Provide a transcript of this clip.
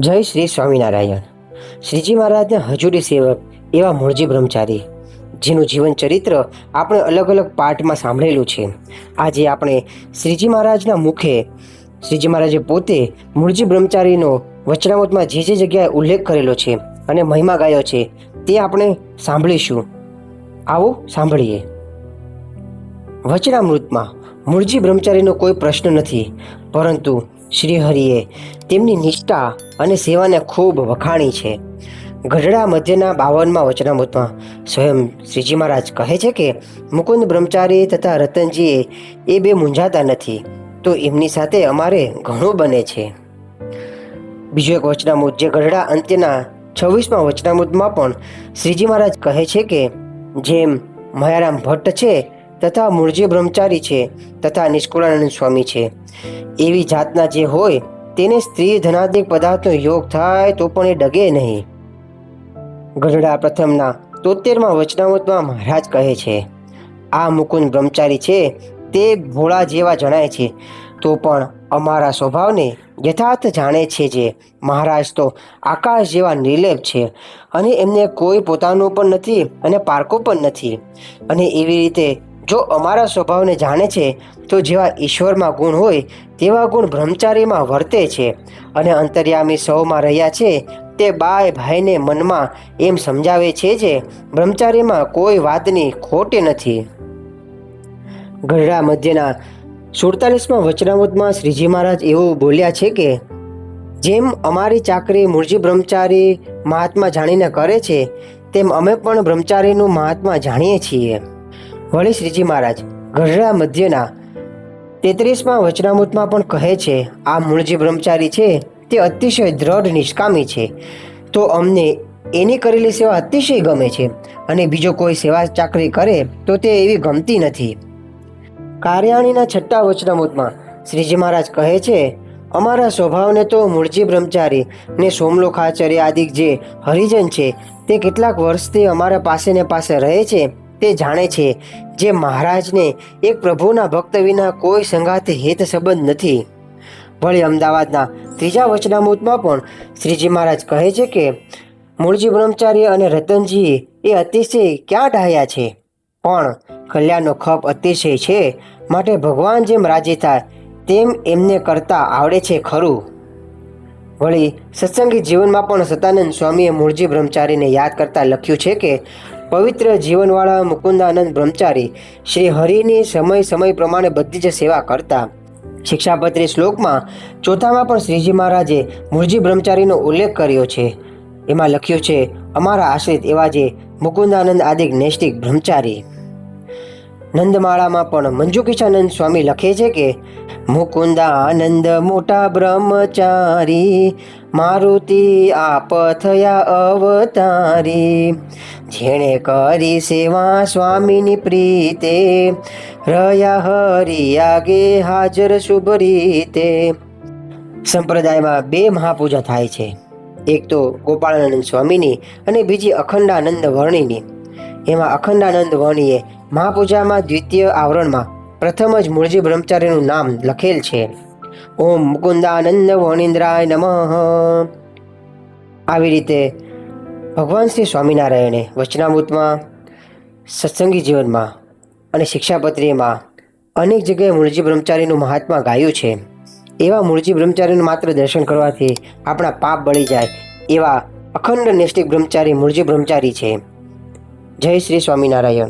જય શ્રી સ્વામિનારાયણ. શ્રીજી મહારાજના હજુરી સેવક એવા મૂળજી બ્રહ્મચારી, જેનું જીવન ચરિત્ર આપણે અલગ અલગ પાઠમાં સાંભળેલું છે. આજે આપણે શ્રીજી મહારાજના મુખે, શ્રીજી મહારાજે પોતે મૂળજી બ્રહ્મચારીનો વચનામૃતમાં જે જે જગ્યાએ ઉલ્લેખ કરેલો છે અને મહિમા ગાયો છે, તે આપણે સાંભળીશું. આવો સાંભળીએ. વચનામૃતમાં મૂળજી બ્રહ્મચારીનો કોઈ પ્રશ્ન નથી, પરંતુ શ્રીહરિએ તેમની નિષ્ઠા અને સેવાને ખૂબ વખાણી છે. ગઢડા મધ્યના બાવનમાં વચનામૃતમાં સ્વયં શ્રીજી મહારાજ કહે છે કે, મુકુંદ બ્રહ્મચારી તથા રતનજીએ એ બે મૂંઝાતા નથી, તો એમની સાથે અમારે ઘણું બને છે. બીજું એક વચનામૃત જે ગઢડા અંત્યના છવ્વીસમાં વચનામૃતમાં પણ શ્રીજી મહારાજ કહે છે કે, જેમ મયારામ ભટ્ટ છે તથા મૂળજી બ્રહ્મચારી છે, તથા નિષ્કુળાનંદ સ્વામી છે. એવી જાતના જે હોય, તેને સ્ત્રી ધનાત્મિક પદાર્થનો યોગ થાય તો પણ એ ડગે નહીં. ગઢડા પ્રથમના તોતેરમાં વચનામૃતમાં મહારાજ કહે છે, આ મુકુંદ બ્રહ્મચારી છે, તે ભોળા જેવા જણાય છે. તો પણ અમારા સ્વભાવને યથાર્થ જાણે છે જે, મહારાજ તો આકાશ જેવા નિર્લેપ છે અને એમને કોઈ પોતાનું પણ નથી અને પારકો પણ નથી. અને એવી રીતે જો અમારા સ્વભાવને જાણે છે, તો જેવા ઈશ્વરમાં ગુણ હોય, તેવા ગુણ બ્રહ્મચારીમાં વર્તે છે. અને અંતર્યામી સૌમાં રહ્યા છે, તે બાય ભાઈને મનમાં એમ સમજાવે છે જે બ્રહ્મચારીમાં કોઈ વાતની ખોટી નથી. ગઢડા મધ્યના સુડતાલીસમાં વચનામૃતમાં શ્રીજી મહારાજ એવું બોલ્યા છે કે, જેમ અમારી ચાકરી મૂળજી બ્રહ્મચારી મહાત્મા જાણીને કરે છે, તેમ અમે પણ બ્રહ્મચારીનું મહાત્મા જાણીએ છીએ. વળી શ્રીજી મહારાજ, ગઢડા મધ્યના તેત્રીસમાં વચનામૃતમાં પણ કહે છે, આ મૂળજી બ્રહ્મચારી છે, તે અતિશય દ્રઢ નિષ્કામી છે. તો અમને એની કરેલી સેવા અતિશય ગમે છે અને બીજો કોઈ સેવા ચાકરી કરે, તો તે એવી ગમતી નથી. કાર્યાણીના છઠ્ઠા વચનામૃતમાં શ્રીજી મહારાજ કહે છે, અમારા સ્વભાવને તો મૂળજી બ્રહ્મચારી ને સોમલોખાચાર્ય આદિ જે હરિજન છે, તે કેટલાક વર્ષથી અમારા પાસે ને પાસે રહે છે. તે જાણે છે જે મહારાજને એક પ્રભુના ભક્ત વિના કોઈ સંગાતે હેત સંબંધ નથી. વળી અમદાવાદના ત્રીજા વચનામૃતમાં પણ શ્રીજી મહારાજ કહે છે કે, મૂળજી બ્રહ્મચાર્ય અને રતનજી એ અતિશય ક્યાં ઢાયા છે? પણ કલ્યાણનો ખપ અતિશય છે. માટે ભગવાન જેમ રાજી થાય, તેમ એમને કરતા આવડે છે ખરું. વળી સત્સંગી જીવનમાં પણ સતાનંદ સ્વામીએ મૂળજી બ્રહ્મચારીને યાદ કરતા લખ્યું છે કે પવિત્ર જીવનવાળા મુકુંદાનંદ બ્રહ્મચારી શ્રી હરિની સમય સમય પ્રમાણે બધી જ સેવા કરતા. શિક્ષાપત્રી શ્લોકમાં ચોથામાં પણ શ્રીજી મહારાજે મૂળજી બ્રહ્મચારીનો ઉલ્લેખ કર્યો છે. એમાં લખ્યું છે, અમારા આશ્રિત એવા જે મુકુંદાનંદ આદિક નૈષ્ટિક બ્રહ્મચારી નંદમાળામાં પણ મંજુ કિશાનંદ સ્વામી લખે છે કે મુકુંદાનંદ મોટા બ્રહ્મચારી, મારુતિ આપ થયા અવતારી. જેણે કરી સેવા સ્વામીની પ્રીતે, રહ્યા હરિયાગે હાજર શુભ રીતે. સંપ્રદાયમાં બે મહાપૂજા થાય છે. એક તો ગોપાળાનંદ સ્વામીની અને બીજી અખંડાનંદ વર્ણિની. એમાં અખંડાનંદ વર્ણીએ મહાપૂજામાં દ્વિતીય આવરણમાં પ્રથમ જ મૂળજી બ્રહ્મચારીનું નામ લખેલ છે. ઓમ મુકુંદાનંદ વણિન્દ્રાય નમઃ. આવી રીતે ભગવાન શ્રી સ્વામિનારાયણે વચનામૃતમાં, સત્સંગી જીવનમાં અને શિક્ષાપત્રીમાં અનેક જગ્યાએ મૂળજી બ્રહ્મચારીનું મહાત્મા ગાયું છે. એવા મૂળજી બ્રહ્મચારીનું માત્ર દર્શન કરવાથી આપણા પાપ બળી જાય એવા અખંડ નૈષ્ટિક બ્રહ્મચારી મૂળજી બ્રહ્મચારી છે. જય શ્રી સ્વામિનારાયણ.